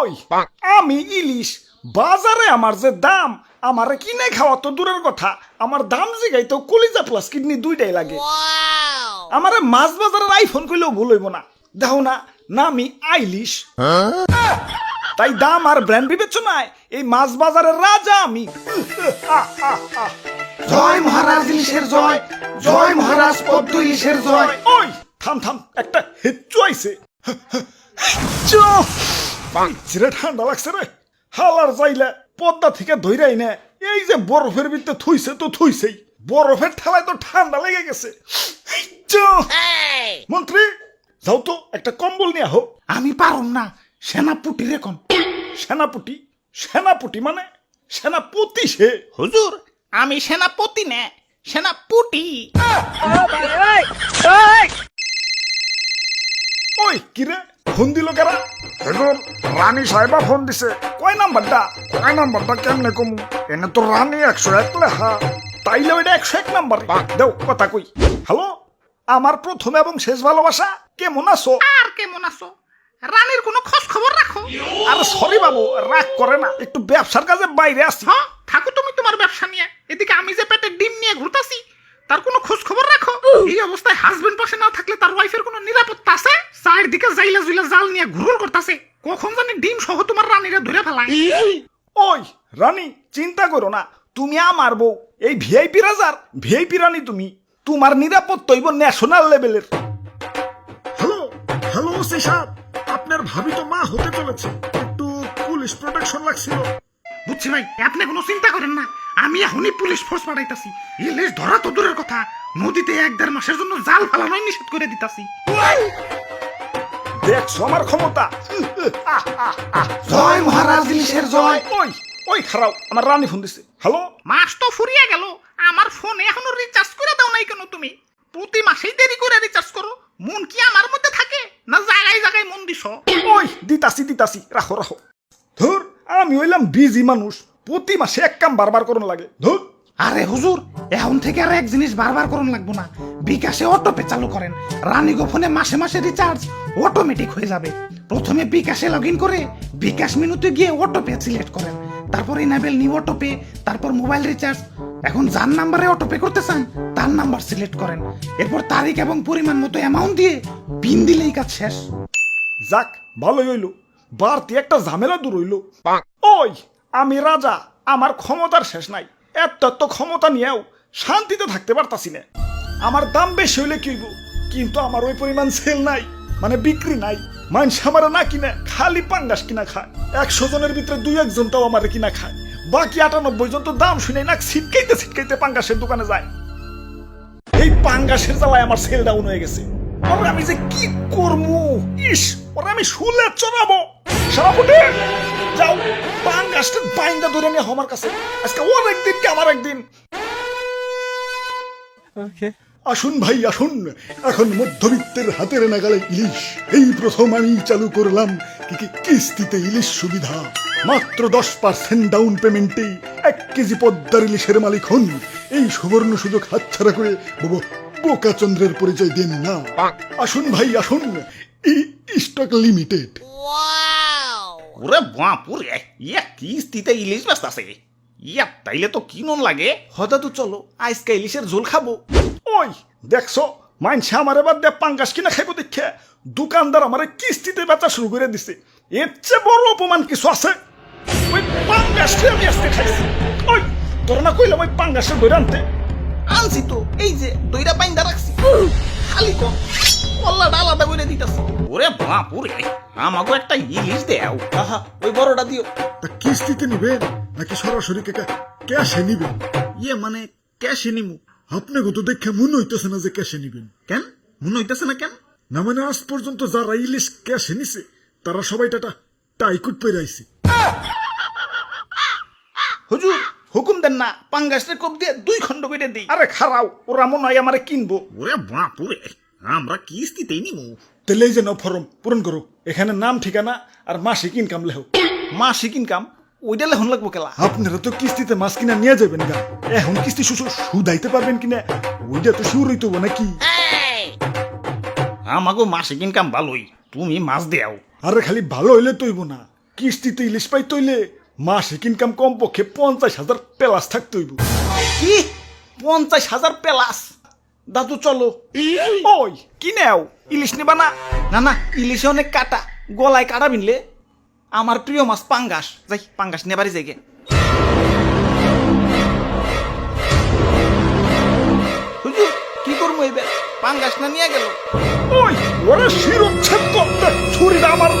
ওই আমি ইলিশ। বাজারে আমার যে দাম আমারে কিনে খাওয়া তো দূরের কথা। আমার দাম জিগাই তো কলিজা প্লাস কিডনি দুইটাই লাগে। আমারে মাছ বাজারের আইফোন কইলেও ভুল হইব না। দেখো না নামি আইলিশ। তাই দাম আর ব্র্যান্ড বিবেচনায় এই মাছ বাজারের রাজা আমি। জয় মহারাজ ইলিশের জয় জয় মহারাজ পদ্ম ইলিশের জয়। ওই থাম থাম একটা হেচ্চু আইছে। চিরে ঠান্ডা লাগছে রে। হালার যাইলে পদ্মা থেকে ধইরাই না এই যে বরফের ভিতরে থুইছে তো থুইছেই। বরফের ঠেলায় তো ঠান্ডা লেগে গেছে। মন্ত্রী যাও তো একটা কম্বল নিয়ে আহো। আমি পারম না। সেনাপুটি রেকন সেনাপুটি সেনাপুটি মানে? সেনাপতি সে? হুজুর আমি সেনাপতি নে। সেনাপুটি। ওই কিরে ফোন দিল কারা? রানী সাহেবা ফোন দিছে। কয় নাম্বারটা? কয় নাম্বারটা কেমনে কমু? এনে তো রানী একশো এক লেখা। তাইলে ওইটা একশো এক নাম্বার। দেও কথা কই। হ্যালো? আমার প্রথম এবং শেষ ভালোবাসা কেমন আছো? আর কেমন আছো? রানীর কোনো খোঁজ খবর রাখো? আরে সরি বাবু রাগ করে না। একটু ব্যবসার কাজে বাইরে আসছি হ্যাঁ থাকো তুমি তোমার ব্যবসা নিয়ে। এদিকে আমি যে পেটে ডিম নিয়ে ঘুরতাছি তার কোনো খোঁজ খবর রাখো? এই অবস্থায় হাজবেন্ড পাশে না থাকলে তার ওয়াইফের কোনো নিরাপত্তা আছে? চায়ের দিকে জাইলা জুইলা জাল নিয়ে ঘুরঘুর করতাছে। কখন জানি ডিম সহ তোমার রানীরা ধরে ফেলায় ওই রানী চিন্তা করো না। তুমি আমার বউ এই ভিআইপি রাজার ভিআইপি রানী তুমি। তোমার নিরাপত্তা হইব ন্যাশনাল লেভেলের হ্যালো হ্যালো সিসাব আপনার ভাবি তো মা হতে চলেছে। একটু পুলিশ প্রোটেকশন লাগছিল। বুঝছি ভাই আপনি কোনো চিন্তা করেন না। আমি এখনই পুলিশ ফোর্স পাঠাইতাছি। ইলিশ ধরা তো দূরের কথা। নদীতে এক দেড় মাসের জন্য জাল ফেলানোই নিষেধ করে দিতাছি। দেখছ আমার ক্ষমতা? জয় মহারাজ ইলিশের জয়। ওই ওই খারাপ আমার রানী ফোন দিছে। হ্যালো? মাস তো ফুরিয়ে গেল আমার ফোনে এখনও রিচার্জ করে দাও নাই কেন তুমি? প্রতি মাসেই দেরি করে রিচার্জ করো মন কি আমার মধ্যে থাকে? না জায়গায় জায়গায় মন দিছ? ওই দিতাছি দিতাছি রাখো রাখো। ধুর আমি হইলাম বিজি মানুষ প্রতি মাসে এক কাম বারবার করুন লাগে। ধুর। আরে হুজুর এখন থেকে আর এক জিনিস বারবার করুন লাগবো না। বিকাশে অটোপে চালু করেন। রানীগো ফোনে মাসে মাসে রিচার্জ অটোমেটিক হয়ে যাবে। প্রথমে বিকাশে লগ ইন করে বিকাশ মেনুতে গিয়ে অটোপে সিলেক্ট করেন। তারপর ইনাবেল নিউ অটোপে তারপর মোবাইল রিচার্জ এখন যার নাম্বারে অটোপে করতে চান তার নাম্বার সিলেক্ট করেন। এরপর তারিখ এবং পরিমাণ মতো অ্যামাউন্ট দিয়ে পিন দিলেই কাজ শেষ। যাক ভালোই হইল। বাড়তি একটা ঝামেলা দূর হইল। ওই আমি রাজা আমার ক্ষমতার শেষ নাই। এত এত ক্ষমতা নিয়েও শান্তিতে থাকতে পারতাছি না। আমার দাম বেশি হইলে কি হইব? কিন্তু আমার ওই পরিমাণ সেল নাই মানে বিক্রি নাই। মানুষ আমার না কিনে, খালি পাঙ্গাস কিনা খায়। একশো জনের ভিতরে দুই একজন তাও আমার কিনা খায়। বাকি আটানব্বই জন তো দাম শুনে না ছিটকাইতে ছিটকাইতে পাঙ্গাসের দোকানে যায়। এই পাঙ্গাসের জ্বালায় আমার সেল ডাউন হয়ে গেছে। আমি যে কি করব ইস, ওরা আমি শুলে চড়াবো। সভাপতি যাও পাঙ্গাসটা বাইন্দা ধরে নিয়ে আমার কাছে। আজকে ওর একদিন কি আমার একদিন। আসুন ভাই আসুন। এখন মধ্যবিত্তের হাতের নাগালে ইলিশ। এই প্রথম আমি চালু করলাম কি কি কিস্তিতে ইলিশ সুবিধা। মাত্র দশ পার্সেন্ট ডাউন পেমেন্টে এক কেজি পদ্মার ইলিশের মালিক হন। এই সুবর্ণ সুযোগ হাতছাড়া করে বাবু বোকা চন্দ্রের পরিচয় দেন না। আসুন ভাই আসুন। এই স্টক লিমিটেড ওরে বাপুরে ইয়া কিস্তিতে ইলিশ ব্যস্ত আছে ইয়া তাইলে তো কি নন লাগে? হঠাৎ তো চলো আজকে ইলিশের ঝোল খাব। ওই দেখছ মাইনছে আমার এবার দিয়ে পাঙ্গাস কিনা খাইবো দেখে। দোকানদার আমারে কিস্তিতে বেচা শুরু করে দিছে। এর চেয়ে বড় অপমান কিছু আছে? ওই পাঙ্গাসটি আমি আজকে খাইছি। ওই তোর না কইলাম ওই পাঙ্গাসের ধরে আনতে। আনছি তো এই যে দইটা বাইন্দা রাখছি। খালি কম কল্লাটা আলাদা করে দিতেছি। ওরে বাপুরে আমাকে একটা ইলিশ দেও। আহা ওই বড়টা দিও। তা কিস্তিতে নিবেন নাকি সরাসরি ক্যাশে নিবেন ইয়ে মানে ক্যাশে নিমু। আপনাকে তো দেখে মনে হইতেছে না যে ক্যাশে নিবেন। কেন? মনে হইতেছে না কেন? না মানে আজ পর্যন্ত যারা ইলিশ ক্যাশে নিছে তারা সবাই টাটা টাইকুট পেরে আইছে। হুজুর হুকুম দেন না পাঙ্গাসের কোপ দিয়ে দুই খণ্ড কেটে দিই। আরে খারাও ওরা মনে হয় আমারে কিনবো। ওরে বাপুরে আমরা কিস্তিতেই নিমু। তাহলে এই যে ফর্ম পূরণ করো। এখানে নাম ঠিকানা আর মাসিক ইনকাম লেখো। মাসিক ইনকাম ওইটা লেখন লাগবো কেলা। আপনারা তো কিস্তিতে মাছ কিনা নিয়ে যাবেন গা। এখন কিস্তি শুধু সুদাইতে পারবেন কিনা ওইটা তো সুর হইতো নাকি? আমাগো মাসিক ইনকাম ভালোই। তুমি মাছ দেও। আরে খালি ভালো হইলে তৈব না। কিস্তিতে ইলিশ পাই তৈলে মাসিক ইনকাম কমপক্ষে পঞ্চাশ হাজার প্লাস থাকতে হইব। কি? পঞ্চাশ হাজার প্লাস? দাদু চলো। ওই কি নেও? ইলিশ নেবা না? না না ইলিশে অনেক কাটা। গলায় কাটা বিনলে আমার প্রিয় মাছ পাঙ্গাস। যাই পাঙ্গাস নেবারই। হুজুর কি করব এবার? পাঙ্গাস না নিয়ে গেল? ওই ওরা শিরোচ্ছেদ করতে ছুরিটা আমার